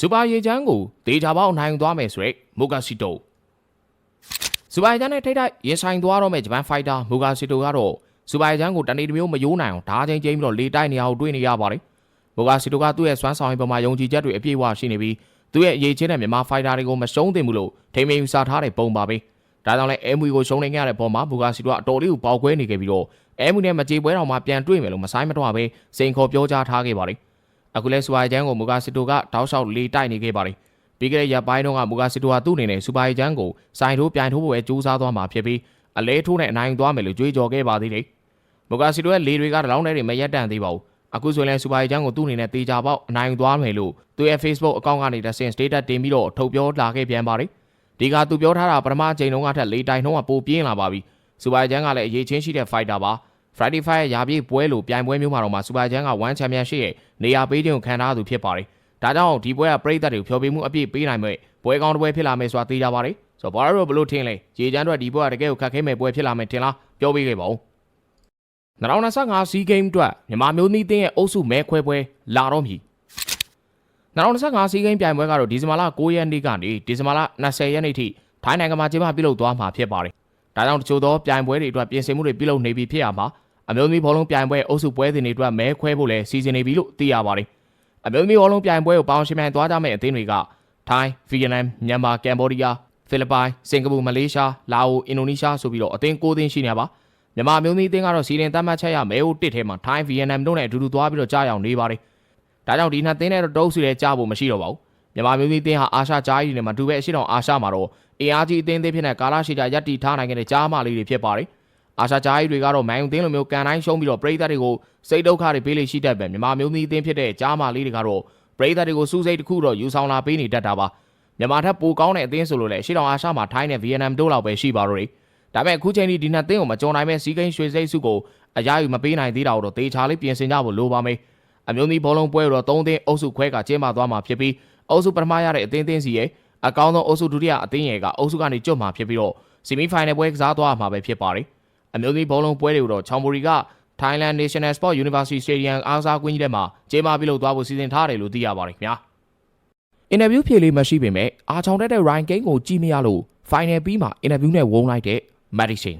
စူပါရေချမ်းကိုဒေချာပေါင်းနိုင်သွားမယ်ဆိုရက်မိုဂါစီတိုစူပါရေချမ်းနဲ့ထိတိုက်ရင်ဆိုင်သွားတော့မယ့်ဂျပန်ဖိုက်တာမိုဂါစီတိုကတော့စူပါရေချမ်းကိုတနေ့တစ်မျိုးမယိုးနိုင်အောင်ဓာချင်းချင်းပြီးတော့လေတိုက်နေအောင်တွေးနေရပါတယ်မိုဂါစီတိုကသူ့ရဲ့စွမ်းဆောင်ရည်ပေါ်မှာယုံကြည်ချက်တွေအပြည့်အဝရှိနေပြီးသူ့ရဲ့အရေးချင်းတဲ့မြန်မာဖိုက်တာတွေကိုမရှုံးသင့်ဘူးလို့ထိမင်းယူဆထားတဲ့ပုံပါပဲဒါကြောင့်လည်း MV ကိုရှုံးနေခဲ့ရတဲ့ပုံမှာမိုဂါစီတိုကအတော်လေးကိုပေါက်ကွဲနေခဲ့ပြီးတော့ MV နဲ့မကြေပွဲတော်မှာပြန်တွေ့မယ်လို့မဆိုင်မတော့ပဲစိန်ခေါ်ပြောကြားထားခဲ့ပါတယ် အခုလဲစူပါရီချမ်းကိုမူဂါစီတိုကတောက်လျှောက်လေးတိုက်နေခဲ့ပါတယ်ပြီးခဲ့တဲ့ရက်ပိုင်းတုန်းကမူဂါစီတိုဟာသူ့အနေနဲ့စူပါရီချမ်းကိုစိုင်ထိုးပြိုင်ထိုးဖို့ပဲကြိုးစားသွားမှာဖြစ်ပြီးအလဲထိုးနဲ့အနိုင်သွားမယ်လို့ကြွေးကြော်ခဲ့ပါသေးတယ်မူဂါစီတိုရဲ့လေတွေကတလောင်းထဲတွေမရက်တန်သေးပါဘူးအခုဆိုရင်စူပါရီချမ်းကိုသူ့အနေနဲ့တေချာပေါက်အနိုင်သွားမယ်လို့သူ့ရဲ့ Facebook အကောင့်ကနေတဆင့် status တင်ပြီးတော့ထုတ်ပြောလာခဲ့ပြန်ပါတယ်ဒီကသူပြောထားတာပထမအချိန်တုန်းကထက်လေးတိုင်နှုံးကပိုပြင်းလာပါပြီစူပါရီချမ်းကလည်းအရေးချင်းရှိတဲ့ fighter ပါ Friday Fight ရဲ့ယာပြေးပွဲလိုပြိုင်ပွဲမျိုးမှာတော့မှစူပါချန်က1ချန်ပီယံရှစ်ရဲ့နေရာပေးခြင်းကိုခံထားသူဖြစ်ပါတယ်။ဒါကြောင့်ဒီပွဲကပြည်သက်တွေကိုဖျော်ဖြေမှုအပြည့်ပေးနိုင်မဲ့ပွဲကောင်းတစ်ပွဲဖြစ်လာမယ်ဆိုတာသိကြပါတယ်။ဆိုတော့ဘာလို့ဘလို့ထင်လဲ။ရေချမ်းတို့ဒီပွဲကတကယ်ကိုခက်ခဲမဲ့ပွဲဖြစ်လာမယ်ထင်လားပြောပေးခဲ့ပါဦး။2025စီးဂိမ်းအတွက်မြန်မာမျိုးသမီးတင်းရဲ့အုပ်စုမဲခွဲပွဲလာတော့မည်။2025စီးဂိမ်းပြိုင်ပွဲကတော့ဒီဇင်ဘာလ9ရက်နေ့ကနေဒီဇင်ဘာလ20ရက်နေ့ထိထိုင်းနိုင်ငံမှာကျင်းပပြုလုပ်သွားမှာဖြစ်ပါတယ်။ဒါကြောင့်တချို့သောပြိုင်ပွဲတွေအတွက်ပြင်ဆင်မှုတွေပြုလုပ်နေပြီဖြစ်ရမှာ အမျိုးသမီးဘောလုံးပြိုင်ပွဲအုပ်စုပွဲစဉ်တွေအတွက်မဲခွဲဖို့လည်းစီစဉ်နေပြီလို့သိရပါတယ်။အမျိုးသမီးဘောလုံးပြိုင်ပွဲကိုပေါင်းရှင်မြန်သွားကြမယ့်အသင်းတွေကထိုင်း၊ဗီယက်နမ်၊မြန်မာ၊ကမ်ဘောဒီးယား၊ဖိလစ်ပိုင်၊စင်ကာပူ၊မလေးရှား၊လာအို၊အင်ဒိုနီးရှားဆိုပြီးတော့အသင်း၉သင်းရှိနေပါ။မြန်မာအမျိုးသမီးအသင်းကတော့စီရင်သတ်မှတ်ချက်ရမဲဟိုတစ်ထဲမှာထိုင်း၊ဗီယက်နမ်တို့နဲ့အတူတူသွားပြီးတော့ကြားရောက်နေပါတယ်။ဒါကြောင့်ဒီနှစ်သင်းနဲ့တော့တုံးစီလဲကြားဖို့မရှိတော့ပါဘူး။မြန်မာမျိုးသမီးအသင်းဟာအာရှကြားကြီးတွေနဲ့မတူပဲအရှိတောင်အာရှမှာတော့အင်အားကြီးအသင်းသေးဖြစ်တဲ့ကာလာရှိကြရပ်တီထားနိုင်ခဲ့တဲ့ကြားမလေးတွေဖြစ်ပါတယ်။ အာရှကြားကြီးတွေကတော့မိုင်ုံသင်းလိုမျိုးကန်တိုင်းရှုံးပြီးတော့ပြည်သက်တွေကိုစိတ်ဒုက္ခတွေပေးလိရှိတတ်ပဲမြန်မာမျိုးသမီးအသင်းဖြစ်တဲ့ကြားမလေးတွေကတော့ပြည်သက်တွေကိုစူးစိတ်တစ်ခုတော့ယူဆောင်လာပေးနေတတ်တာပါ။မြန်မာထက်ပိုကောင်းတဲ့အသင်းဆိုလို့လည်းရှေ့တောင်အာရှမှာထိုင်းနဲ့ဗီယက်နမ်တို့လောက်ပဲရှိပါတော့တယ်။ဒါပေမဲ့အခုချိန်ထိဒီနှစ်သင်းကိုမကြုံနိုင်မဲ့စီးကိန်းရွှေစိတ်စုကိုအရာယူမပေးနိုင်သေးတာတော့တေချာလေးပြင်ဆင်ကြဖို့လိုပါမယ်။အမျိုးသမီးဘောလုံးပွဲတော့၃သင်းအုပ်စုခွဲကကျင်းပသွားမှာဖြစ်ပြီးအုပ်စုပထမရတဲ့အသင်းသင်းစီရဲ့အကောင်းဆုံးအုပ်စုဒုတိယအသင်းရဲ့ကအုပ်စုကနေကျွတ်မှာဖြစ်ပြီးတော့ဆီမီဖိုင်နယ်ပွဲကစားသွားမှာပဲဖြစ်ပါတယ်။ အမျိုးသမီးဘောလုံးပွဲတွေကိုတော့ချောင်ဘူရီက Thailand National Sport University Stadium အားစားကွင်းကြီးထဲမှာကျင်းပပြုလုပ်သွားဖို့စီစဉ်ထားတယ်လို့သိရပါတယ်ခင်ဗျာ။အင်တာဗျူးဖြေလေးမရှိပေမဲ့အာချောင်တက်တဲ့ Ryan King ကိုကြည့်မရလို့ final ပြီးမှာအင်တာဗျူးနဲ့ဝုန်းလိုက်တဲ့ Madison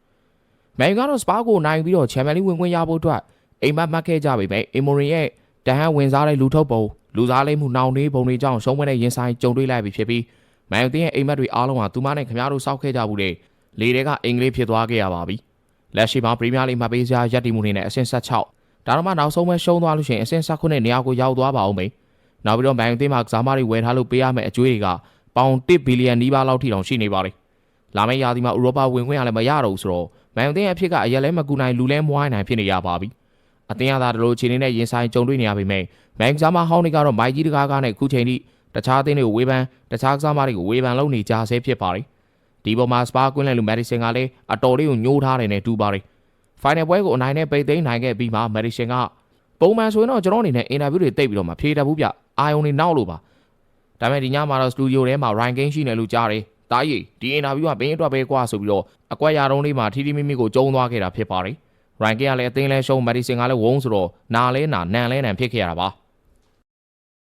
။မန်ကတော့စပါကိုနိုင်ပြီးတော့ချန်ပီယံလိဝင်ခွင့်ရဖို့အတွက်အိမ်မက်မှတ်ခဲ့ကြပေမဲ့အီမိုရင်ရဲ့တဟန်ဝင်စားတဲ့လူထုတ်ပုံလူစားလိမ့်မှုနှောင်နှေးပုံတွေကြောင့်ရှုံးပွဲနဲ့ရင်ဆိုင်ကြုံတွေ့လိုက်ပြီဖြစ်ပြီးမန်ယူတင်းရဲ့အိမ်မက်တွေအားလုံးဟာသူမနဲ့ခင်ဗျားတို့စောက်ခဲ့ကြဘူးတဲ့ လေတွေကအင်္ဂလိပ်ဖြစ်သွားခဲ့ရပါပြီလက်ရှိမှာပရီးမီးယားလိဂ်မှာပေးစရာရပ်တည်မှုတွေနဲ့အဆင့်16ဒါတော့မှနောက်ဆုံးပဲရှုံးသွားလို့ရှိရင်အဆင့်19နဲ့နေရာကိုရောက်သွားပါအောင်မေနောက်ပြီးတော့မန်ယူတင်းမှာကစားမတွေဝယ်ထားလို့ပေးရမယ့်အကျွေးတွေကပေါင်1ဘီလီယံနီးပါးလောက်ထိတောင်ရှိနေပါလိမ့်လာမယ့်ရာသီမှာဥရောပဝင်ခွင့်ရလည်းမရတော့ဘူးဆိုတော့မန်ယူတင်းရဲ့အဖြစ်ကအရက်လဲမကူနိုင်လူလဲမွိုင်းနိုင်ဖြစ်နေရပါပြီအတင်းရသားတို့လိုခြေနေနဲ့ရင်ဆိုင်ကြုံတွေ့နေရပေမဲ့မန်ကစားမဟောင်းတွေကတော့မိုက်ကြီးတကားကားနဲ့ခုချိန်ထိတခြားအသင်းတွေကိုဝေဖန်တခြားကစားမတွေကိုဝေဖန်လုပ်နေကြဆဲဖြစ်ပါတယ် ဒီပေါ်မှာစပါကွင်းလဲလူမက်ဒီဆင်ကလည်းအတော်လေးကိုညှိုးထားတယ်နဲ့တူပါတယ်ဖိုင်နယ်ပွဲကိုအနိုင်နဲ့ပိတ်သိမ်းနိုင်ခဲ့ပြီးမှမက်ဒီဆင်ကပုံမှန်ဆိုရင်တော့ကျွန်တော်အနေနဲ့အင်တာဗျူးတွေတိတ်ပြီးတော့မဖြေတတ်ဘူးဗျအာယုံတွေနောက်လို့ပါဒါပေမဲ့ဒီညမှာတော့စတူဒီယိုထဲမှာ Ryan King ရှိနေလို့ကြားတယ်တားရီဒီအင်တာဗျူးကဘင်းအတွက်ပဲကွာဆိုပြီးတော့အကွက်ရာတုံးလေးမှာထီထီမိမိကိုကျုံသွားခဲ့တာဖြစ်ပါတယ်ရိုင်ကင်ကလည်းအသင်းလဲရှုံးမက်ဒီဆင်ကလည်းဝုန်းဆိုတော့နာလဲနာနန်လဲနန်ဖြစ်ခဲ့ရတာပါ